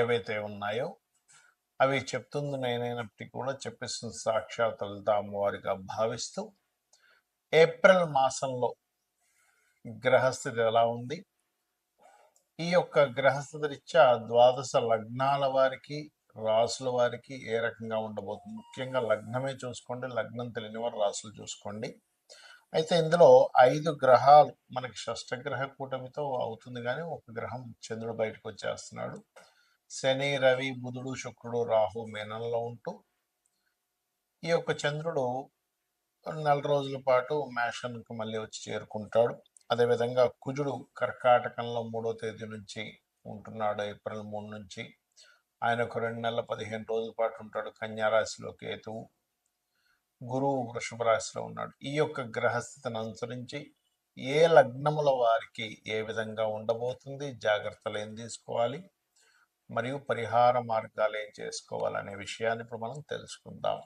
ఏవైతే ఉన్నాయో అవి చెప్తుంది నేనైనప్పటికీ కూడా చెప్పిస్తుంది సాక్షాత్ లలిత అమ్మవారిగా భావిస్తూ ఏప్రిల్ మాసంలో గ్రహస్థితి ఎలా ఉంది? ఈ యొక్క గ్రహస్థితి రీత్యా ద్వాదశ లగ్నాల వారికి రాసుల వారికి ఏ రకంగా ఉండబోతుంది? ముఖ్యంగా లగ్నమే చూసుకోండి లగ్నం తెలియని వారు రాసులు చూసుకోండి. అయితే ఇందులో ఐదు గ్రహాలు మనకి షష్టగ్రహ కూటమితో అవుతుంది కానీ ఒక గ్రహం చంద్రుడు బయటకు వచ్చేస్తున్నాడు. శని రవి బుధుడు శుక్రుడు రాహు మేనంలో ఉంటూ ఈ యొక్క చంద్రుడు నెల రోజుల పాటు మేషన్కి మళ్ళీ వచ్చి చేరుకుంటాడు. అదేవిధంగా కుజుడు కర్కాటకంలో మూడో తేదీ నుంచి ఉంటున్నాడు ఏప్రిల్ మూడు నుంచి. ఆయన ఒక రెండు నెలల పదిహేను రోజుల పాటు ఉంటాడు కన్యారాశిలో కేతువు గురువు వృషభ రాశిలో ఉన్నాడు. ఈ యొక్క గ్రహస్థితిని అనుసరించి ఏ లగ్నముల వారికి ఏ విధంగా ఉండబోతుంది జాగ్రత్తలు ఏం తీసుకోవాలి మరియు పరిహార మార్గాలు ఏం చేసుకోవాలనే విషయాన్ని ఇప్పుడు మనం తెలుసుకుందాం.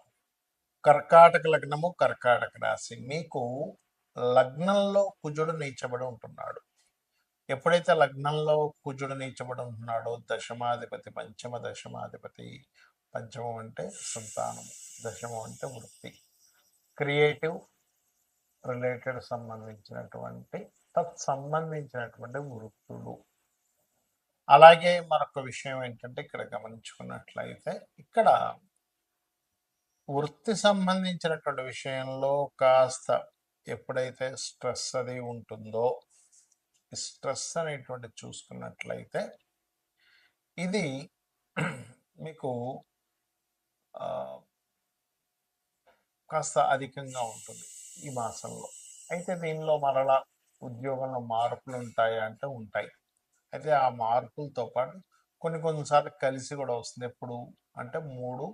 కర్కాటక లగ్నము కర్కాటక రాశి. మీకు లగ్నంలో కుజుడు నీచబడి ఉంటున్నాడు. ఎప్పుడైతే లగ్నంలో కుజుడు నీచబడి ఉంటున్నాడో దశమాధిపతి పంచమ దశమాధిపతి పంచమం అంటే సంతానము దశమం అంటే వృత్తి. క్రియేటివ్ రిలేటెడ్ సంబంధించినటువంటి తత్ సంబంధించినటువంటి వృత్తులు. అలాగే మరొక విషయం ఏంటంటే ఇక్కడ గమనించుకున్నట్లయితే ఇక్కడ వృత్తి సంబంధించినటువంటి విషయంలో కాస్త ఎప్పుడైతే స్ట్రెస్ అది ఉంటుందో స్ట్రెస్ అనేటువంటి చూసుకున్నట్లయితే ఇది మీకు కాస్త అధికంగా ఉంటుంది ఈ మాసంలో. అయితే దీనిలో మరలా ఉద్యోగంలో మార్పులు ఉంటాయా అంటే ఉంటాయి. అయితే ఆ మార్పులతో పాటు కొన్ని కొన్నిసార్లు కలిసి కూడా వస్తుంది. ఎప్పుడు అంటే మూడు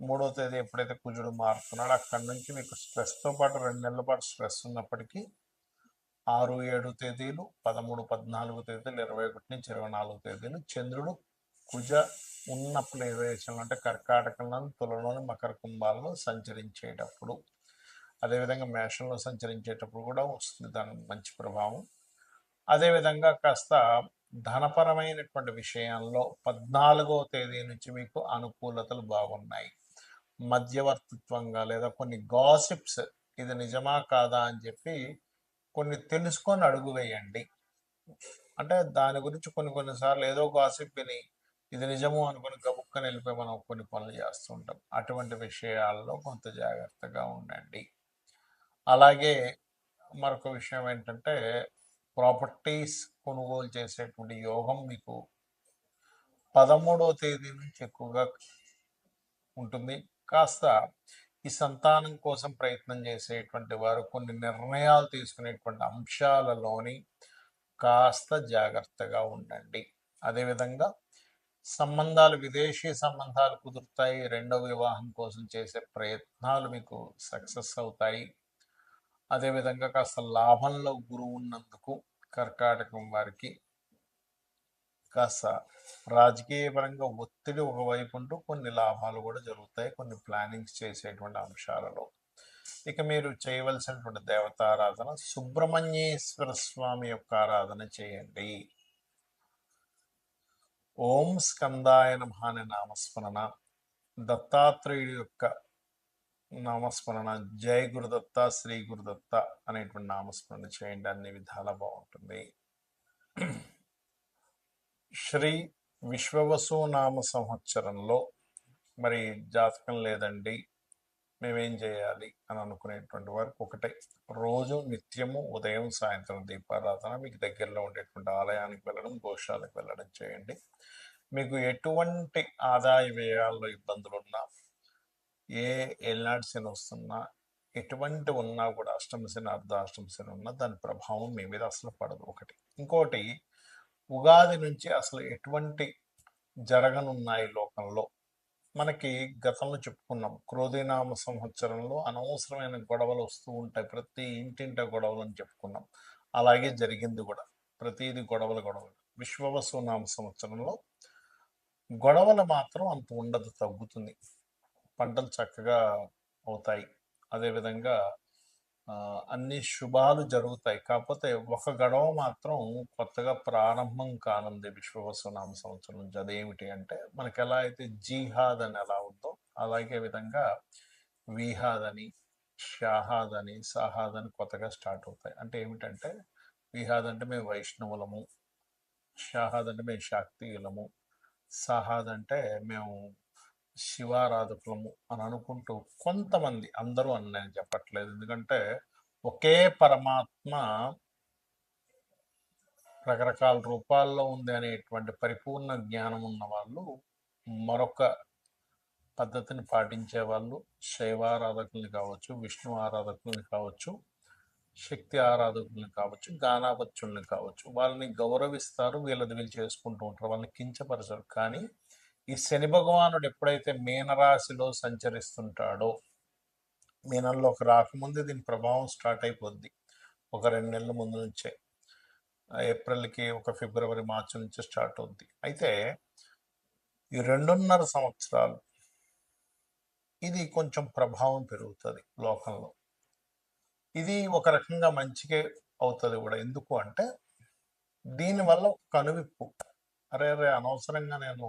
మూడో తేదీ ఎప్పుడైతే కుజుడు మారుతున్నాడో అక్కడి నుంచి మీకు స్ట్రెస్తో పాటు రెండు నెలల పాటు స్ట్రెస్ ఉన్నప్పటికీ ఆరు ఏడు తేదీలు పదమూడు పద్నాలుగు తేదీలు ఇరవై ఒకటి నుంచి ఇరవై నాలుగు తేదీలు చంద్రుడు కుజ ఉన్న ప్రదేశంలో అంటే కర్కాటకంలోని తులలోని మకర కుంభాలలో సంచరించేటప్పుడు అదేవిధంగా మేషంలో సంచరించేటప్పుడు కూడా వస్తుంది. దాని మంచి ప్రభావం. అదేవిధంగా కాస్త ధనపరమైనటువంటి విషయంలో పద్నాలుగో తేదీ నుంచి మీకు అనుకూలతలు బాగున్నాయి. మధ్యవర్తిత్వంగా లేదా కొన్ని గాసిప్స్ ఇది నిజమా కాదా అని చెప్పి కొన్ని తెలుసుకొని అడుగు వేయండి. అంటే దాని గురించి కొన్ని కొన్నిసార్లు ఏదో గాసిప్ విని ఇది నిజము అనుకుని గబుక్కని వెళ్ళిపోయి మనం కొన్ని పనులు చేస్తుంటాం అటువంటి విషయాల్లో కొంత జాగ్రత్తగా ఉండండి. అలాగే మరొక విషయం ఏంటంటే ప్రాపర్టీస్ కొనుగోలు చేసేటువంటి యోగం మీకు పదమూడవ తేదీ నుంచి ఎక్కువగా ఉంటుంది. కాస్త ఈ సంతానం కోసం ప్రయత్నం చేసేటువంటి వారు కొన్ని నిర్ణయాలు తీసుకునేటువంటి అంశాలలోని కాస్త జాగ్రత్తగా ఉండండి. అదేవిధంగా సంబంధాలు విదేశీ సంబంధాలు కుదురుతాయి. రెండవ వివాహం కోసం చేసే ప్రయత్నాలు మీకు సక్సెస్ అవుతాయి. అదేవిధంగా కాస్త లాభంలో గురువు ఉన్నందుకు కర్కాటకం వారికి కాస్త రాజకీయపరంగా ఒత్తిడి ఒకవైపు ఉంటూ కొన్ని లాభాలు కూడా జరుగుతాయి కొన్ని ప్లానింగ్స్ చేసేటువంటి అంశాలలో. ఇక మీరు చేయవలసినటువంటి దేవతారాధన సుబ్రహ్మణ్యేశ్వర స్వామి యొక్క ఆరాధన చేయండి. ఓం స్కందాయ నమ అనే నామస్మరణ దత్తాత్రేయుడి యొక్క నామస్మరణ. జై గురుదత్త శ్రీ గురుదత్త అనేటువంటి నామస్మరణ చేయండి. అన్ని విధాలా బాగుంటుంది. శ్రీ విశ్వవసు నామ సంవత్సరంలో మరి జాతకం లేదండి. మేమేం చేయాలి అని అనుకునేటువంటి వారికి ఒకటే. రోజు నిత్యము ఉదయం సాయంత్రం దీపారాధన మీకు దగ్గరలో ఉండేటువంటి ఆలయానికి వెళ్ళడం గోశాలకు వెళ్ళడం చేయండి. మీకు ఎటువంటి ఆదాయ వ్యయాల్లో ఇబ్బందులు ఉన్నా ఏ ఎల్నాడు శని వస్తున్నా ఎటువంటి ఉన్నా కూడా అష్టమ శని అర్ధాష్టమ శని ఉన్నా దాని ప్రభావం మీ మీద అసలు పడదు. ఒకటి. ఇంకోటి ఉగాది నుంచి అసలు ఎటువంటి జరగనున్నాయి లోకంలో? మనకి గతంలో చెప్పుకున్నాం క్రోధినామ సంవత్సరంలో అనవసరమైన గొడవలు వస్తూ ఉంటాయి. ప్రతి ఇంటింట గొడవలు అని చెప్పుకున్నాం. అలాగే జరిగింది కూడా. ప్రతిది గొడవలు గొడవలు. విశ్వవసునామ సంవత్సరంలో గొడవలు మాత్రం అంత ఉండదు తగ్గుతుంది. పంటలు చక్కగా అవుతాయి. అదేవిధంగా అన్ని శుభాలు జరుగుతాయి. కాకపోతే ఒక గడవ మాత్రం కొత్తగా ప్రారంభం కానుంది విశ్వవసునామ సంవత్సరం నుంచి. అదేమిటి అంటే మనకి ఎలా అయితే జీహాద్ అని ఎలా ఉందో అలాగే విధంగా విహాద్ అని షాహాద్ అని సాహాద్ అని కొత్తగా స్టార్ట్ అవుతాయి. అంటే ఏమిటంటే విహాద్ అంటే మేము వైష్ణవులము షాహాద్ అంటే మేము శాక్తియులము సాహాద్ అంటే మేము శివారాధకులము అని అనుకుంటూ కొంతమంది అందరూ అని నేను చెప్పట్లేదు. ఎందుకంటే ఒకే పరమాత్మ రకరకాల రూపాల్లో ఉంది అనేటువంటి పరిపూర్ణ జ్ఞానం ఉన్న వాళ్ళు మరొక పద్ధతిని పాటించే వాళ్ళు శైవారాధకుల్ని కావచ్చు విష్ణు ఆరాధకుల్ని కావచ్చు శక్తి ఆరాధకుల్ని కావచ్చు గానాపత్యుల్ని కావచ్చు. వాళ్ళని గౌరవిస్తారు వీళ్ళది వీళ్ళు చేసుకుంటూ ఉంటారు వాళ్ళని కించపరచరు కానీ ఈ శని భగవానుడు ఎప్పుడైతే మీనరాశిలో సంచరిస్తుంటాడో మీనంలోకి రాకముందే దీని ప్రభావం స్టార్ట్ అయిపోద్ది. ఒక రెండు నెలల ముందు నుంచే. ఏప్రిల్కి ఒక ఫిబ్రవరి మార్చి నుంచి స్టార్ట్ అవుద్ది. అయితే ఈ రెండున్నర సంవత్సరాలు ఇది కొంచెం ప్రభావం పెరుగుతుంది లోకంలో. ఇది ఒక రకంగా మంచిగా అవుతుంది కూడా. ఎందుకు అంటే దీనివల్ల ఒక కనువిప్పు. అరే అరే అనవసరంగా నేను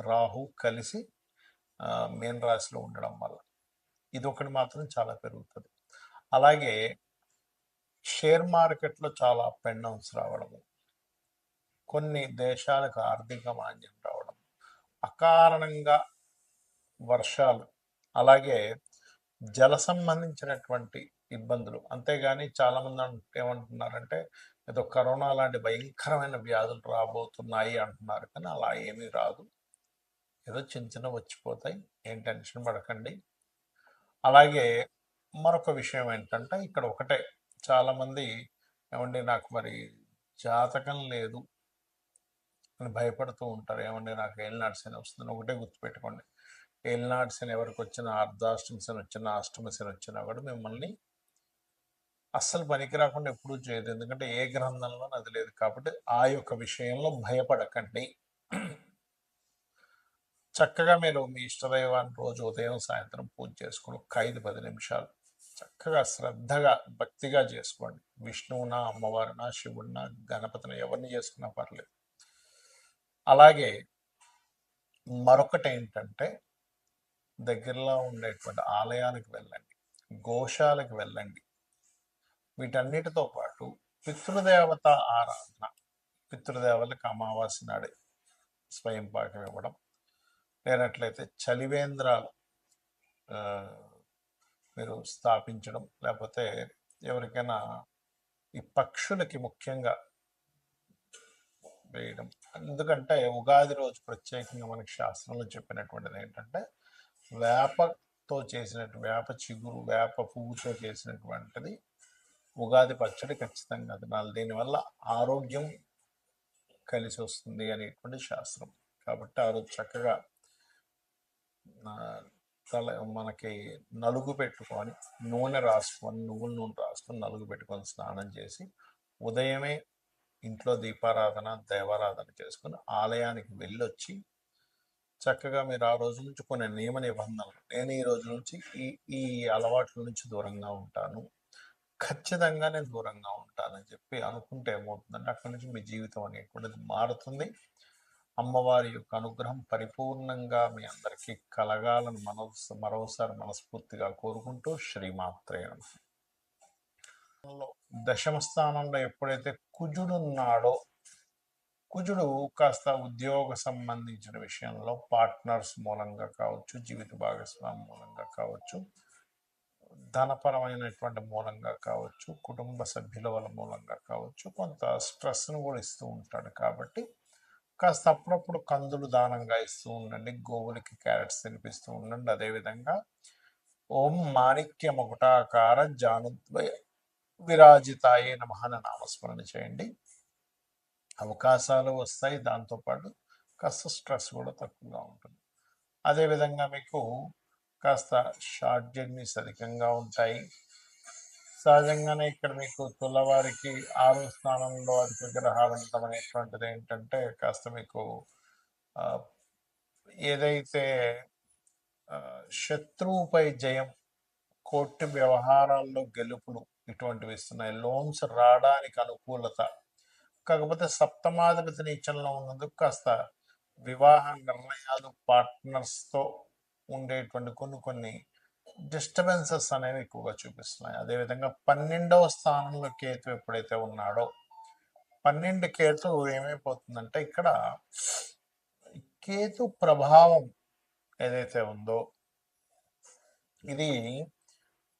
రాహు కలిసి ఆ, మీన రాశిలో ఉండడం వల్ల. ఇది ఒకటి మాత్రం చాలా పెరుగుతుంది. అలాగే షేర్ మార్కెట్లో చాలా అప్ అండ్ డౌన్స్ రావడము. కొన్ని దేశాలకు ఆర్థిక మాంద్యం రావడం. అకారణంగా వర్షాలు అలాగే జల సంబంధించినటువంటి ఇబ్బందులు. అంతేగాని చాలామంది ఏమంటున్నారంటే ఏదో కరోనా లాంటి భయంకరమైన వ్యాధులు రాబోతున్నాయి అంటున్నారు. కానీ అలా ఏమీ రాదు. ఏదో చిన్న చిన్న వచ్చిపోతాయి ఏం టెన్షన్ పడకండి. అలాగే మరొక విషయం ఏంటంటే ఇక్కడ ఒకటే. చాలామంది ఏమండి నాకు మరి జాతకం లేదు అని భయపడుతూ ఉంటారు. ఏమండి నాకు ఏలినాడు శని వస్తుందని ఒకటే గుర్తుపెట్టుకోండి. ఏలినాడు శని ఎవరికి వచ్చినా అర్ధాష్టమి శని వచ్చినా అష్టమ శని వచ్చినా కూడా మిమ్మల్ని అస్సలు పనికి రాకుండా ఎప్పుడూ చేయదు. ఎందుకంటే ఏ గ్రంథంలో అది లేదు. కాబట్టి ఆ యొక్క విషయంలో భయపడకండి. చక్కగా మీరు మీ ఇష్టదైవాన్ని రోజు ఉదయం సాయంత్రం పూజ చేసుకుని ఒక ఐదు పది నిమిషాలు చక్కగా శ్రద్ధగా భక్తిగా చేసుకోండి. విష్ణువునా అమ్మవారినా శివుడినా గణపతిని ఎవరిని చేసుకున్నా పర్లేదు. అలాగే మరొకటి ఏంటంటే దగ్గరలో ఉండేటువంటి ఆలయాలకు వెళ్ళండి గోశాలకు వెళ్ళండి. వీటన్నిటితో పాటు పితృదేవత ఆరాధన పితృదేవతలకు అమావాస్య నాడే స్వయం పాకం ఇవ్వడం లేనట్లయితే చలివేంద్రాలు మీరు స్థాపించడం లేకపోతే ఎవరికైనా ఈ పక్షులకి ముఖ్యంగా వేయడం. ఎందుకంటే ఉగాది రోజు ప్రత్యేకంగా మనకి శాస్త్రంలో చెప్పినటువంటిది ఏంటంటే వేపతో చేసినట్టు వేప చిగురు వేప పువ్వుతో చేసినటువంటిది ఉగాది పచ్చడి ఖచ్చితంగా తినాలి. దీనివల్ల ఆరోగ్యం కలిసి వస్తుంది అనేటువంటి శాస్త్రం. కాబట్టి ఆ రోజు చక్కగా తల మనకి నలుగు పెట్టుకొని నూనె రాసుకొని నువ్వుల నూనె రాసుకొని నలుగు పెట్టుకొని స్నానం చేసి ఉదయమే ఇంట్లో దీపారాధన దేవారాధన చేసుకుని ఆలయానికి వెళ్ళొచ్చి చక్కగా మీరు ఆ రోజు నుంచి కొన్ని నియమ నిబంధనలు. నేను ఈ రోజు నుంచి ఈ ఈ అలవాట్ల నుంచి దూరంగా ఉంటాను. ఖచ్చితంగా నేను దూరంగా ఉంటానని చెప్పి అనుకుంటే ఏమవుతుందంటే అక్కడి నుంచి మీ జీవితం అనేటువంటిది మారుతుంది. అమ్మవారి యొక్క అనుగ్రహం పరిపూర్ణంగా మీ అందరికీ కలగాలని మనసు మరోసారి మనస్ఫూర్తిగా కోరుకుంటూ శ్రీమాత్రే నమః. దశమ స్థానంలో ఎప్పుడైతే కుజుడున్నాడో కుజుడు కాస్త ఉద్యోగ సంబంధించిన విషయంలో పార్ట్నర్స్ మూలంగా కావచ్చు జీవిత భాగస్వామి మూలంగా కావచ్చు ధనపరమైనటువంటి మూలంగా కావచ్చు కుటుంబ సభ్యుల వల్ల మూలంగా కావచ్చు కొంత స్ట్రెస్ను కూడా ఇస్తూ ఉంటాడు కాబట్టి కాస్త అప్పుడప్పుడు కందులు దానంగా ఇస్తూ ఉండండి. గోవులకి క్యారెట్స్ తినిపిస్తూ ఉండండి. అదేవిధంగా ఓం మాణిక్య ముకుటాకార జానుద్వయ విరాజితాయే నమః నామస్మరణ చేయండి. అవకాశాలు వస్తాయి. దాంతోపాటు కాస్త స్ట్రెస్ కూడా తక్కువగా ఉంటుంది. అదేవిధంగా మీకు కాస్త షార్ట్ జర్నీస్ అధికంగా ఉంటాయి. సహజంగానే ఇక్కడ మీకు తులవారికి ఆరు స్థానంలో అధిక గ్రహాలు ఉండటం అనేటువంటిది ఏంటంటే కాస్త మీకు ఏదైతే శత్రువుపై జయం కోర్టు వ్యవహారాల్లో గెలుపులు ఇటువంటివి ఇస్తున్నాయి. లోన్స్ రావడానికి అనుకూలత కాకపోతే సప్తమాధిపతి నీచంలో ఉన్నందుకు కాస్త వివాహ నిర్ణయాలు పార్ట్నర్స్తో ఉండేటువంటి కొన్ని కొన్ని డిస్టర్బెన్సెస్ అనేవి ఎక్కువగా చూపిస్తున్నాయి. అదేవిధంగా పన్నెండవ స్థానంలో కేతు ఎప్పుడైతే ఉన్నాడో పన్నెండు కేతు ఏమైపోతుందంటే ఇక్కడ కేతు ప్రభావం ఏదైతే ఉందో ఇది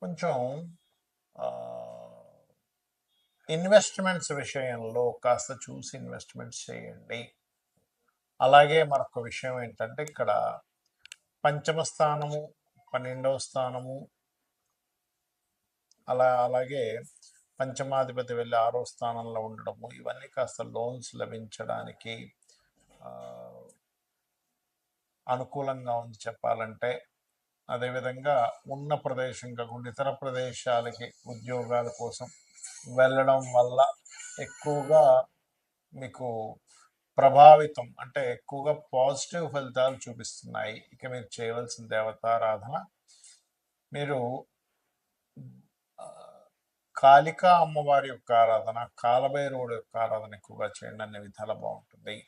కొంచెం ఇన్వెస్ట్మెంట్స్ విషయంలో కాస్త చూసి ఇన్వెస్ట్మెంట్స్ చేయండి. అలాగే మరొక విషయం ఏంటంటే ఇక్కడ పంచమ స్థానము పన్నెండవ స్థానము. అలా అలాగే పంచమాధిపతి వెళ్ళి ఆరో స్థానంలో ఉండడము ఇవన్నీ కాస్త లోన్స్ లభించడానికి అనుకూలంగా ఉంది చెప్పాలంటే. అదేవిధంగా ఉన్న ప్రదేశం కాకుండా ఇతర ప్రదేశాలకి ఉద్యోగాల కోసం వెళ్ళడం వల్ల ఎక్కువగా మీకు ప్రభావితం అంటే ఎక్కువగా పాజిటివ్ ఫలితాలు చూపిస్తున్నాయి. ఇక మీరు చేయవలసిన దేవతారాధన మీరు కాళికా అమ్మవారి యొక్క ఆరాధన కాలభైరవుడు యొక్క ఆరాధన ఎక్కువగా చేయండి. అనే విధాలు బాగుంటుంది.